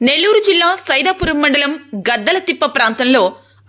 నెల్లూరు జిల్లా సైదాపురం మండలం గద్దలతిప్ప ప్రాంతంలో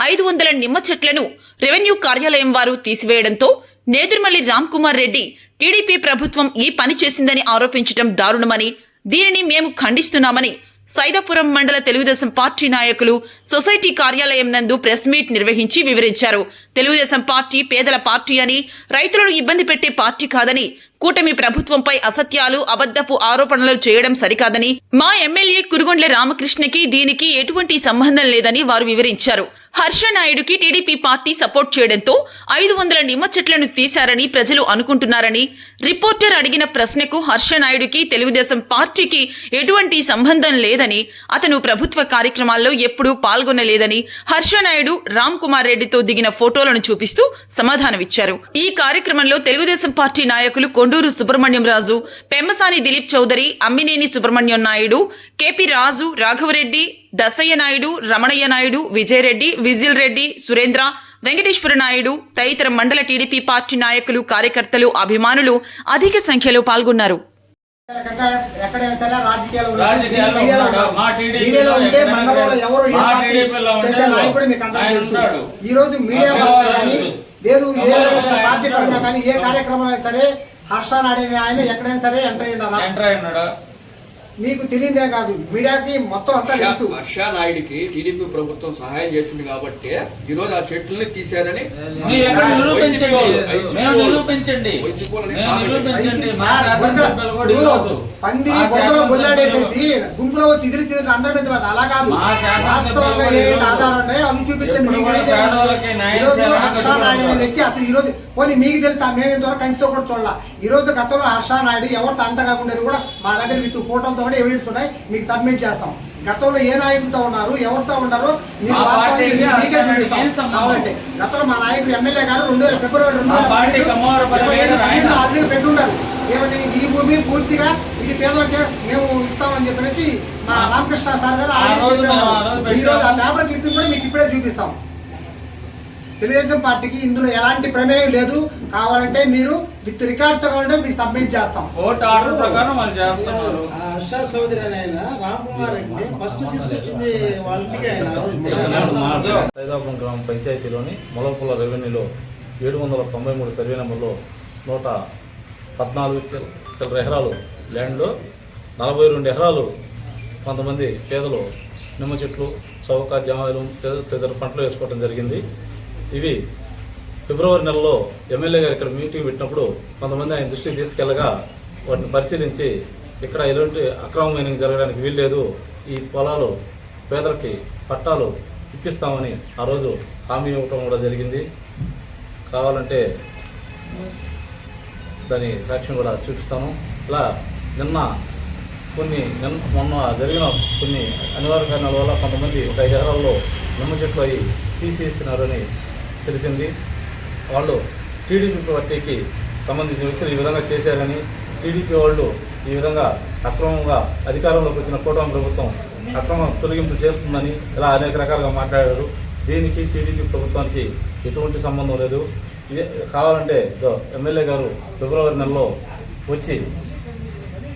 ఐదు వందల నిమ్మ చెట్లను రెవెన్యూ కార్యాలయం వారు తీసివేయడంతో నేదురుమల్లి రామ్ కుమార్ రెడ్డి టీడీపీ ప్రభుత్వం ఈ పని చేసిందని ఆరోపించడం దారుణమని దీనిని మేము ఖండిస్తున్నామని సైదాపురం మండల తెలుగుదేశం పార్టీ నాయకులు సొసైటీ కార్యాలయం నందు ప్రెస్ మీట్ నిర్వహించి వివరించారు. తెలుగుదేశం పార్టీ పేదల పార్టీ అని రైతులను ఇబ్బంది పెట్టే పార్టీ కాదని కూటమి ప్రభుత్వంపై అసత్యాలు అబద్ధపు ఆరోపణలు చేయడం సరికాదని మా ఎమ్మెల్యే కురుగొండ్ల రామకృష్ణకి దీనికి ఎటువంటి సంబంధం లేదని వారు వివరించారు. హర్ష నాయుడుకి టీడీపీ పార్టీ సపోర్ట్ చేయడంతో ఐదు వందల నిమ్మ చెట్లను తీశారని ప్రజలు అనుకుంటున్నారని రిపోర్టర్ అడిగిన ప్రశ్నకు హర్ష నాయుడుకి తెలుగుదేశం పార్టీకి ఎటువంటి సంబంధం లేదని అతను ప్రభుత్వ కార్యక్రమాల్లో ఎప్పుడూ పాల్గొనలేదని హర్ష నాయుడు రామ్ కుమార్ రెడ్డితో దిగిన ఫోటోలను చూపిస్తూ సమాధానమిచ్చారు. ఈ కార్యక్రమంలో తెలుగుదేశం పార్టీ నాయకులు కొండూరు సుబ్రహ్మణ్యం రాజు పెమ్మసాని దిలీప్ చౌదరి అమ్మినేని సుబ్రహ్మణ్యం నాయుడు కేపీ రాజు రాఘవరెడ్డి దసయ్య నాయుడు రమణయ్య నాయుడు విజయరెడ్డి విజిల్ రెడ్డి సురేంద్ర వెంకటేశ్వర నాయుడు తదితర మండల టీడీపీ పార్టీ నాయకులు కార్యకర్తలు అభిమానులు అధిక సంఖ్యలో పాల్గొన్నారు. ఈ రోజు మీడియా. లేదు ఏ ఆయన పార్టీ ఉన్నాడు. పరంగా కానీ ఏ కార్యక్రమం అయినా సరే హర్ష నాడిని ఆయన ఎక్కడైనా సరే ఎంటర్ అయ్యిండారా ఎంటర్ అయినాడు మీకు తెలియదే కాదు. మీడియాకి మొత్తం అంతా తెలుసు. హర్ష నాయుడికి టీడీపీ ప్రభుత్వం సహాయం చేసింది కాబట్టి ఈ రోజు ఆ చెట్లని తీసేదని పంది బొమ్మలో బొల్లాడేసేసి గుంపులో వచ్చి ఎదిరించి అందరి మీద వాళ్ళు అలా కాదు. వాస్తవంగా ఆధారాలు ఉన్నాయో అవి చూపించండి హర్ష నాయుడు అనే. వ్యక్తి అసలు ఈ రోజు పోనీ మీకు తెలుసా? మేము ఇంతవరకు కంటితో కూడా చూడాల. ఈ రోజు గతంలో హర్ష నాయుడు ఎవరితో అంటగా ఉండేది కూడా మా దగ్గర విత్ ఫోటోలతో కూడా ఎవిడెన్స్ ఉన్నాయి మీకు సబ్మిట్ చేస్తాం గతంలో ఏ నాయకులతో ఉన్నారు ఎవరితో ఉన్నారు మీకు మా వాస్తవానికి పార్టీకి మీకే హర్ష నాయుడుకి చూపిస్తాం. ఏం సంబంధం? కావాలంటే గతంలో మా నాయకుడు ఎమ్మెల్యే గారు రెండు వేల ఫిబ్రవరి రెండు ఆల్రెడీ పెట్టుంటారు ఏమంటే ఈ భూమి పూర్తిగా ఇది పేదలకే మేము ఇస్తామని చెప్పేసి మా రామకృష్ణ సార్ గారు ఈ రోజు ఆ. పేపర్ క్లిప్పింగ్ కూడా మీకు ఇప్పుడే చూపిస్తాం తెలుగుదేశం పార్టీకి ఇందులో ఎలాంటి ప్రమేయం లేదు. కావాలంటే మీరు విత్ రికార్డ్స్ కావాలంటే మీకు సబ్మిట్ చేస్తాం. కోర్టు ఆర్డర్ ప్రకారం వాళ్ళు చేస్తున్నారు. ఆ హర్ష చౌదరి అనే ఆయన రెడ్డి ఫస్ట్ తీసుకొచ్చింది వాళ్ళ ఇంటికి ఆయన. ఆ రోజు సైదాపురం గ్రామ పంచాయతీలోని మొలపుల రెవెన్యూలో ఏడు వందల తొంభై మూడు సర్వే నెంబర్లో నూట పద్నాలుగు చిల్- చిల్లర ఎకరాలు ల్యాండ్లో నలభై రెండు ఎకరాలు కొంతమంది పేదలు నిమ్మ చెట్లు చౌక జామాయిలు తదితర పంటలు వేసుకోవడం జరిగింది. ఇవి ఫిబ్రవరి నెలలో ఎమ్మెల్యే గారు ఇక్కడ మీటింగ్ పెట్టినప్పుడు కొంతమంది ఆయన దృష్టికి తీసుకెళ్ళగా వాటిని పరిశీలించి ఇక్కడ ఎలాంటి అక్రమ మైనింగ్ జరగడానికి వీల్లేదు. ఈ పొలాలు పేదలకి పట్టాలు ఇప్పిస్తామని ఆ రోజు హామీ ఇవ్వటం కూడా జరిగింది. కావాలంటే దాని సాక్ష్యం కూడా చూపిస్తాను. ఇలా నిన్న కొన్ని నిన్న మొన్న జరిగిన కొన్ని అనివార్య కారణాల వల్ల కొంతమంది ఒక ఐదు ఎకరాల్లో నిమ్మ చెట్లు అవి తీసేసినారని తెలిసింది. వాళ్ళు టీడీపీ పార్టీకి సంబంధించిన వ్యక్తులు ఈ విధంగా చేశారని టీడీపీ వాళ్ళు ఈ విధంగా అక్రమంగా అధికారంలోకి వచ్చిన కూటమి ప్రభుత్వం అక్రమ తొలగింపు చేస్తుందని ఇలా అనేక రకాలుగా మాట్లాడారు. దీనికి టీడీపీ ప్రభుత్వానికి ఎటువంటి సంబంధం లేదు. ఇదే కావాలంటే ఎమ్మెల్యే గారు ఫిబ్రవరి నెలలో వచ్చి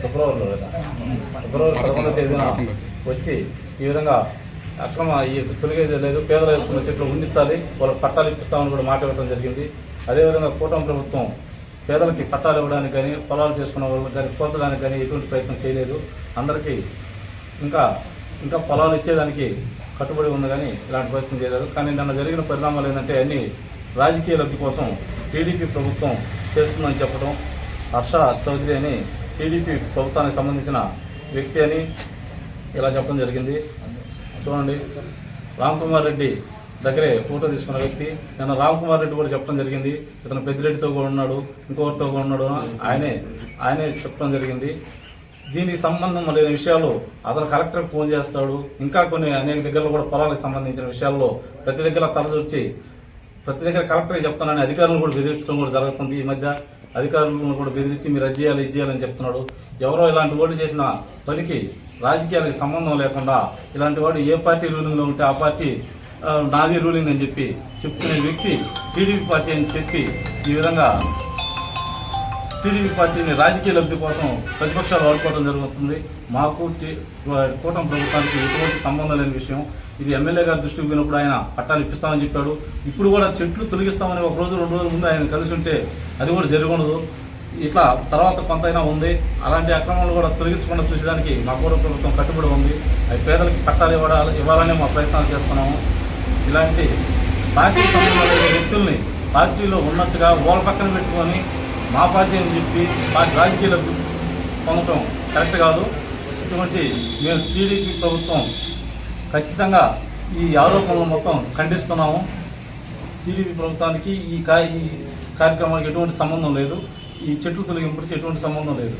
ఫిబ్రవరిలో ఫిబ్రవరి పదకొండవ తేదీన. వచ్చి ఈ విధంగా అక్రమ ఈ తొలగేది లేదు పేదలు వేసుకున్న చెట్లు ఉండించాలి వాళ్ళకి పట్టాలు ఇప్పిస్తామని కూడా మాట ఇవ్వడం జరిగింది. అదేవిధంగా కూటమి ప్రభుత్వం పేదలకి పట్టాలు ఇవ్వడానికి కానీ పొలాలు చేసుకున్న వాళ్ళకి కానీ పోల్చడానికి కానీ ఎటువంటి ప్రయత్నం చేయలేదు. అందరికీ ఇంకా ఇంకా పొలాలు ఇచ్చేదానికి కట్టుబడి ఉంది కానీ ఇలాంటి ప్రయత్నం చేయలేదు. కానీ నిన్న జరిగిన పరిణామాలు ఏంటంటే అన్ని రాజకీయ లబ్ధి కోసం టీడీపీ ప్రభుత్వం చేస్తుందని చెప్పడం హర్ష చౌదరి అని టీడీపీ ప్రభుత్వానికి సంబంధించిన వ్యక్తి అని ఇలా చెప్పడం జరిగింది. చూడండి. రామ్ కుమార్ రెడ్డి దగ్గరే ఫోటో తీసుకున్న వ్యక్తి. నిన్న రామ్ కుమార్ రెడ్డి కూడా చెప్పడం జరిగింది. ఇతను పెద్దిరెడ్డితో కూడా ఉన్నాడు ఇంకొకరితో కూడా ఉన్నాడు ఆయనే ఆయనే చెప్పడం జరిగింది. దీనికి సంబంధం లేని విషయాలు అతను కలెక్టర్కి ఫోన్ చేస్తాడు. ఇంకా కొన్ని అనేక దగ్గరలో కూడా పొలాలకు సంబంధించిన విషయాల్లో ప్రతి దగ్గర తలదూర్చి ప్రతి దగ్గర కలెక్టర్కి చెప్తానని అధికారులను కూడా బెదిరించడం కూడా జరుగుతుంది. ఈ మధ్య అధికారులను కూడా బెదిరించి మీరు అది చేయాలి ఇది చేయాలని చెప్తున్నాడు. ఎవరో ఇలాంటి ఓటు చేసిన పనికి రాజకీయాలకు సంబంధం లేకుండా ఇలాంటి వాడు ఏ పార్టీ రూలింగ్లో ఉంటే ఆ పార్టీ నాది రూలింగ్ అని చెప్పి చెప్పుకునే వ్యక్తి టీడీపీ పార్టీ అని చెప్పి ఈ విధంగా టీడీపీ పార్టీని రాజకీయ లబ్ధి కోసం ప్రతిపక్షాలు వాడుకోవడం జరుగుతుంది. మాకు కూటమి ప్రభుత్వానికి ఎటువంటి సంబంధం లేని విషయం. ఇది ఎమ్మెల్యే గారి దృష్టికి పోయినప్పుడు ఆయన పట్టాలు ఇప్పిస్తామని చెప్పాడు. ఇప్పుడు కూడా చెట్లు తొలగిస్తామని ఒక రోజు రెండు రోజుల ముందు ఆయన కలిసి ఉంటే అది కూడా జరగకూడదు. ఇట్లా తర్వాత కొంతైనా ఉంది. అలాంటి అక్రమాలు కూడా తొలగించకుండా చూసేదానికి మా పూర్వ ప్రభుత్వం కట్టుబడి ఉంది. అవి పేదలకు పట్టాలు ఇవ్వడాలి ఇవ్వాలని మా ప్రయత్నాలు చేస్తున్నాము. ఇలాంటి పార్టీ సంబంధించిన వ్యక్తుల్ని పార్టీలో ఉన్నట్టుగా ఓల పక్కన పెట్టుకొని మా పార్టీ అని చెప్పి మా రాజకీయాలకు పొందటం కరెక్ట్ కాదు. ఇటువంటి మేము టీడీపీ ప్రభుత్వం ఖచ్చితంగా ఈ ఆరోపణలు మొత్తం ఖండిస్తున్నాము. టీడీపీ ప్రభుత్వానికి ఈ ఈ కార్యక్రమానికి ఎటువంటి సంబంధం లేదు. ఈ చెట్లు తొలగింపుకి ఎటువంటి సంబంధం లేదు.